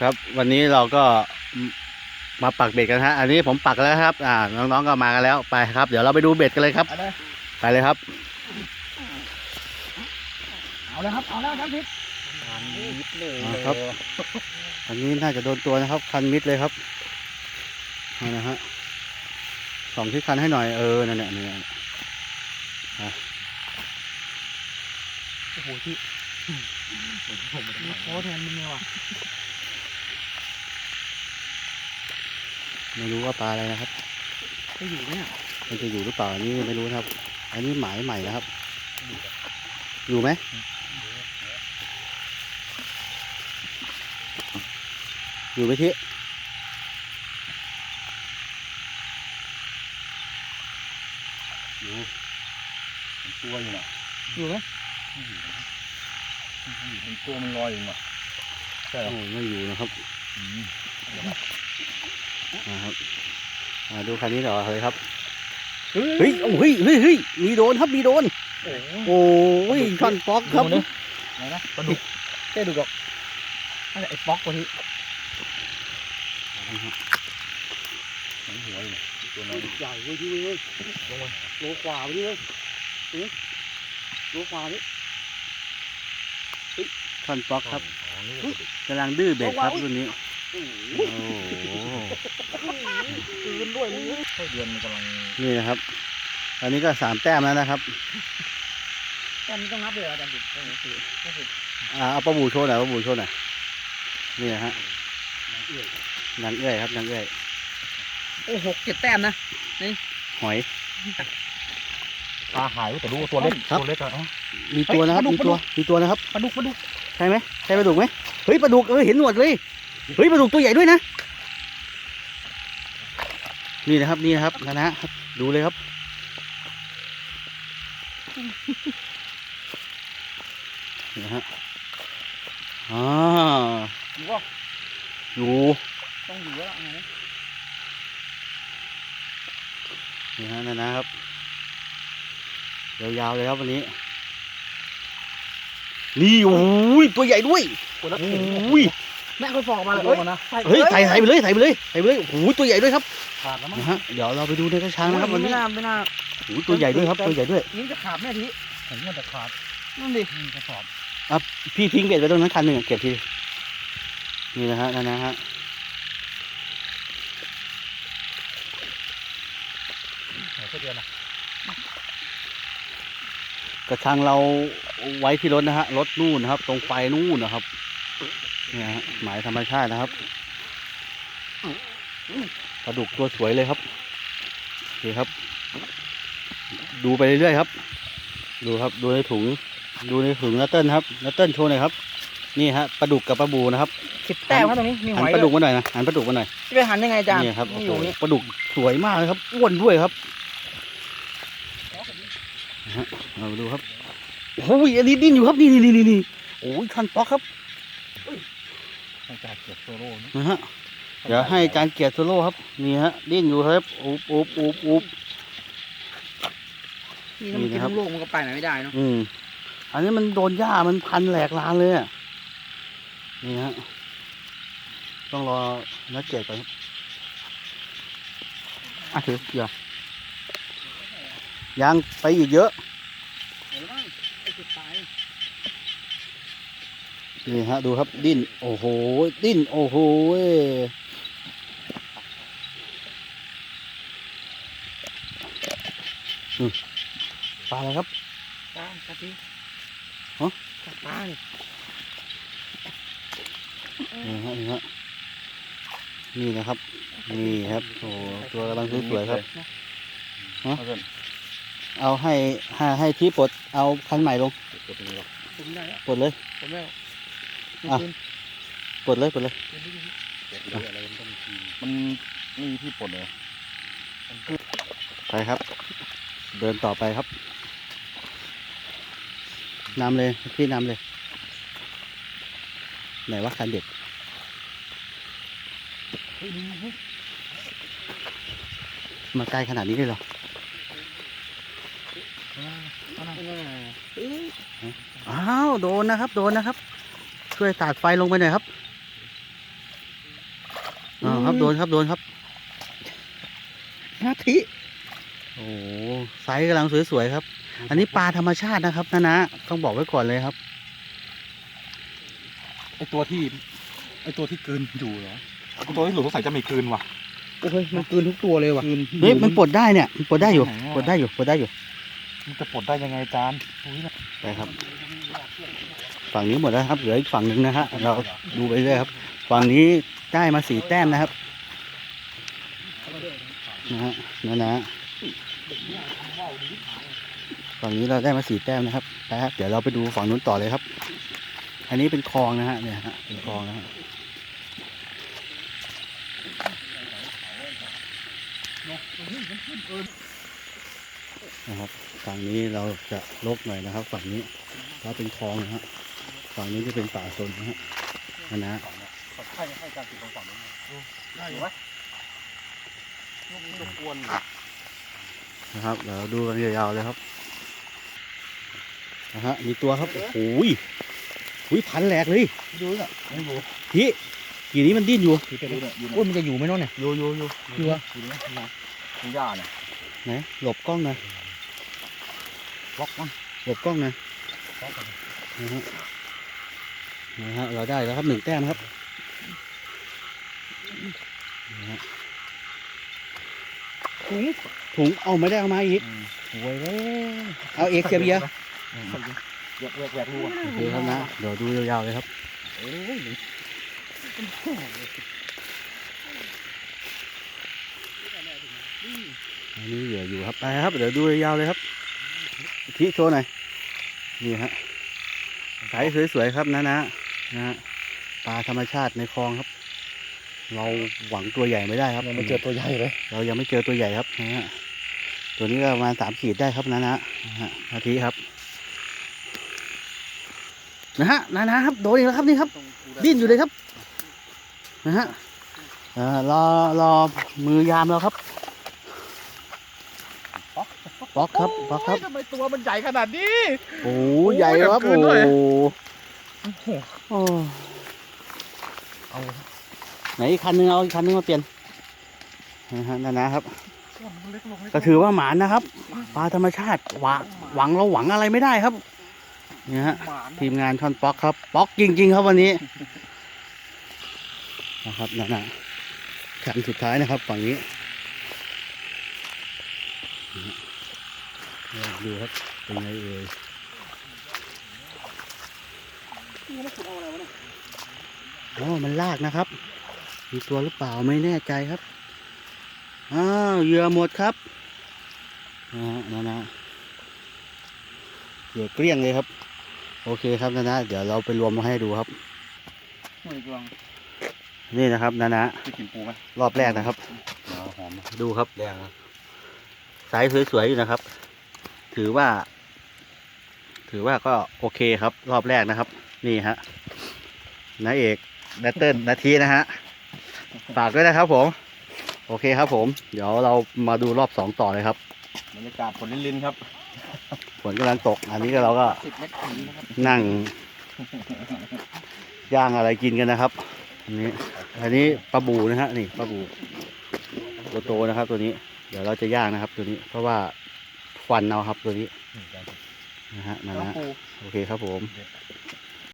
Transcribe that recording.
ครับวันนี้เราก็มาปักเบ็ดกันฮะ อันนี้ผมปักแล้วครับ อ่า น้องๆก็มากันแล้วไปครับ เดี๋ยวเราไปดูเบ็ดกันเลยครับเอาเลยไปเลยครับเอาเลยครับ เอาแล้วครับพิษยิบเลยเอาครับ อันนี้น่าจะโดนตัวนะครับ คันมิดเลยครับเอานะฮะส่องที่คันให้หน่อยเออนั่นแหละนี่นแหละโอ้โหที่โอ้แทนมึงเลยว่ะ ไม่รู้ว่าปลาอะไรนะครับจะอยู่เนี่ยมันจะอยู่หรือเปล่าอันนี้ไม่รู้นะครับ อันนี้หมายใหม่นะครับ อยู่ไหมอยู่ไหมที่อยู่ตัวอยู่น่ะอยู่ไหมมันตัวมันลอยอยู่น่ะใช่เหรอโอ้ไม่อยู่นะครับอืม นะครับอ่าดูคันนี้ต่อเลยครับเฮ้เฮ้ยโอ้เฮ้ยเฮ้ยเฮ้ยมีโดนครับมีโดน โอ้โหโอ้ยช่อนป๊อกครับดูดิไหนนะปลาดุกเต้ดุกหรอกอะไรไอ้ป๊อกวะที่หนังหัวอยู่น่ะตัวน้อยใหญ่เว้ยพี่เว้ยลงมาโลกว่าไปดิเว้ยตรงนี้โลกว่านี่เฮ้ยช่อนป๊อกครับอ๋อนี่กำลังดื้อเบ็ดครับรุ่นนี้ โอ้โหคืนด้วยมึงไส้เดือนมันกำลังนี่นะครับตอนนี้ก็สามแต้มแล้วนะครับแค่นี้ต้องนับเลยเหรออาจารย์ดิบโอ้โหสี่โอ้โหอ่าเอาปลาบูโชว์หน่อยปลาบูโชว์หน่อยนี่นะฮะนางเอื้อยครับนางเอื้อยโอ้หกเจ็ดแต้มนะหอยปลาหายแต่รู้ว่าตัวเล็กครับ ตัวเล็กอะเอ้ามีตัวนะครับเฮ้ยมีปลาดุตัวกมีตัวนะครับ ปลาดุกปลาดุกใช่ไหมใช่ปลาดุกไหมเฮ้ยปลาดุกเออเห็นหนวดเลย เฮ้ยปลาดุกตัวใหญ่ด้วยนะ นี่นะครับนี่นะครับนะนะครับดูเลยครับนี่นะฮะอ่าอยู่ว่าอยู่ต้องอยู่แล้วล่ะไงนะนี่ฮะนะนะครับยาวๆเลยครับวันนี้ นี่โอ้ยตัวใหญ่ด้วยตัวละโอเข็น้ย แม่เคยฟอกมาเลยลเฮ้งยมานะเฮ้ยใส่ใส่ไปเลยใส่ไปเลยใส่ไปเลยโอ้โหตัวใหญ่ด้วยครับขาดแล้วมั้งนะฮะเดี๋ยวเราไปดูในกระชังนะครับวันไม่นี้น่าไม่น่าโอ้โหตัวใหญ่ด้วยครับตัวใหญ่ด้วยนี่จะขาดแม่ทีผมว่าจะขาดนั่นดิอืมกระสอบพี่ทิ้งเบ็ดไว้ตรงนั้นคันหนึ่งอะเก็บทีนี่นะฮะนั่นนะฮะไหนไส้เดือนอะกระชังเราไว้ที่รถนะฮะรถนู่นนะครับ ตรงไฟนู่นนะครับ เนี่ยฮะหมายธรรมชาตินะครับปลาดุกตัวสวยเลยครับโอเคครับ ดูไปเรื่อยๆครับ ดูครับดูในถุง ดูในถุงนัตเติ้ลครับนัตเติ้ลโชว์หน่อยครับ นี่ฮะปลาดุกกับปลาบูนะครับสิบแต้มครับตรงนี้มีหหันอยปลาดุกด้วยมาหน่อยนะหันปลาดุกมาหน่อยจะไปหันยังไงอาจารย์นี่ครับไม่โอ้อโหยู่นี่ปลาดุกสวยมากเลยครับอ้วนด้วยครับนะฮะเราดูครับโอ้ยอันนี้ดิ้นอยู่ครับนี่นี่นี่นี่โอ้ยคันป๊อกครับ ต้องการเก็บโซโล่นะนะฮะเดี๋ยวให้อาจารย์เกียรติโซโล่ครับนี่ฮะดิ้นอยู่ครับอุบอุบอุบอุบ นี่ถ้ามันนี่กินนะครับ ทั้งโลกมันก็ไปไหนไม่ได้เนาะอืม อันนี้มันโดนหญ้ามันพันแหลกลานเลยอะนี่ฮะ ต้องรอนักเกียรติก่อนครับอะถือเดี๋ยวยังไปอีกเยอะ เดี๋ยวบ้างไอ้สุดท้าย นี่ฮะดูครับดิ้นโอ้โหดิ้นโอ้โหอืมปลาอะไรครับปลาปลาทีฮะปลาเนี่ยนี่ฮะนี่ฮะนี่นะครับ นี่ครับโอ้โหตัวกำลังสวยๆครับฮะเอาเถอะเอาให้ให้ให้ที่ปลดเอาคันใหม่ลงเก็บตัวนี้หรอกผมได้แล้วปลดเลย ผมได้แล้ว อะคืนปลดเลยปลดเลยคืนคืนคืนเก็บเลยอะไรมันต้องมีทีมมันไม่มีที่ปลดเลยไปครับ เดินต่อไปครับนำเลยพี่นำเลย ไหนว่าคันเด็กเฮ้ยนี่เฮ้ยมาไกลขนาดนี้เลยเหรอเอาหน่อยเอาหน่อยเอ้ยอ้าว โดนนะครับ โดนนะครับ ช่วยตัดไฟลงไปหน่อยครับอ่าครับโดนครับโดนครับนาทีโอ้โหไซส์กำลังสวยๆครับ อันนี้ปลาธรรมชาตินะครับนะนะต้องบอกไว้ก่อนเลยครับไอตัวที่ไอตัวที่กลืนอยู่เหรอไอ้ตัวที่หลุดสงสัยจะไม่กลืนว่ะโอ้ยมันกลืนทุกตัวเลยว่ะกลืนเฮ้ยมันปลดได้เนี่ยมันปลดได้อยู่ไหนอะปลดได้อยู่ปลดได้อยู่มันจะปลดได้ยังไงจานอุ้ยนะไปครับ ฝั่งนี้หมดแล้วครับ เหลืออีกฝั่งหนึ่งนะฮะ เราดูไปเรื่อยครับ ฝั่งนี้ได้มาสี่แต้มนะครับ นะฮะนะนะฝั่งนี้เราได้มาสี่แต้มนะครับไปครับ เดี๋ยวเราไปดูฝั่งนู้นต่อเลยครับ อันนี้เป็นคลองนะฮะ เนี่ยฮะ เป็นคลองนะฮะนะครับฝั่งนี้เราจะลกหน่อยนะครับ ฝั่งนี้เราเป็นคลองนะฮะ ฝั่งนี้จะเป็นป่าสนนะฮะนะนะให้ให้จานติดตรงฝั่งนู้นได้ไหมลูกกวนนะครับเดี๋ยวดูกันยาวๆเลยครับนะฮะมีตัวครับโอ้โหยอุ้ยพันแหลกเลยดูน่ะไม่รู้พี่กี่นี้มันดิ้นอยู่คือจะดูเนี่ยอยู่โอ้ยมันจะอยู่ไหมเน้องเนี่ยอยู่อยู่อยู่อยู่วะอยู่นะนะคุณย่าเนี่ยไหนหลบกล้องหนะล็อกมั้งหลบกล้องหนะนะฮะ นะฮะเราได้แล้วครับหนึ่งแต้มครับนะฮะถุงถุงเอาไม่ได้เอามาอีกโวยแล้วเอาเอกเสียเบียร์แหวกแหวกแหวกรูอะโอเคครับนะเดี๋ยวดูยาวๆเลยครับเอ้ยอันนี้เหลืออยู่ครับไปครับเดี๋ยวดูยาวๆเลยครับทีโชว์หน่อยนี่ฮะสายสวยๆครับนะนะ นะฮะปลาธรรมชาติในคลองครับ เราหวังตัวใหญ่ไม่ได้ครับยังไม่เจอตัวใหญ่เลย เรายังไม่เจอตัวใหญ่ครับนะฮะตัวนี้ก็ประมาณสามขีดได้ครับนะนะนะฮะนาทีครับ นะฮะนะนะครับโดนอีกแล้วครับนี่ครับ ดิ้นอยู่เลยครับ นะฮะเอ่อรอรอมือยามเราครับป๊อกครับป๊อกครับทำไมตัวมันใหญ่ขนาดนี้ โอ้โหใหญ่ครับโอ้โอ้ยโห โอ้โหโอ้เอาไหนอีกคันนึงเอาอีกคันนึงมาเปลี่ยนนะฮะนั่นนะครับมันเล็กลงเล็กลงก็ถือว่าหมานนะครับปลาธรรมชาติหวังหวังเราหวังอะไรไม่ได้ครับเนี่ยฮะหมานะทีมงานช่อนป๊อกครับป๊อกจริง ๆ ครับวันนี้นะครับนั่นนะคันสุดท้ายนะครับฝั่งนี้นี่ฮะดูครับเป็นไงเอ่ย อ๋อ มันลากนะครับ มีตัวหรือเปล่าไม่แน่ใจครับ อ้าวเหยื่อหมดครับนะฮะนั่นนะเหยื่อเกลี้ยงเลยครับ โอเคครับนะนะเดี๋ยวเราไปรวมมาให้ดูครับไม่กวางนี่นะครับนะนะจะกินปูไหมรอบแรกนะครับ หอมดูครับ แดงครับสายสวยๆอยู่นะครับ ถือว่า ถือว่าก็โอเคครับ รอบแรกนะครับ นี่ฮะนาเอกนาเติ้ลนาทีนะฮะฝากด้วยนะครับผม โอเคครับผม เดี๋ยวเรามาดูรอบสองต่อเลยครับบรรยากาศฝนลินๆครับฝนกำลังตก อันนี้ก็เราก็สิบเมตรผีนะครับนั่งย่างอะไรกินกันนะครับอันนี้อันนี้ปลาบูนะฮะนี่ปลาบูตัวโตนะครับ ตัวนี้ เดี๋ยวเราจะย่างนะครับ ตัวนี้ เพราะว่าฟันเอาครับตัวนี้นะฮะนั่นนะปูโอเคครับผมเด็ด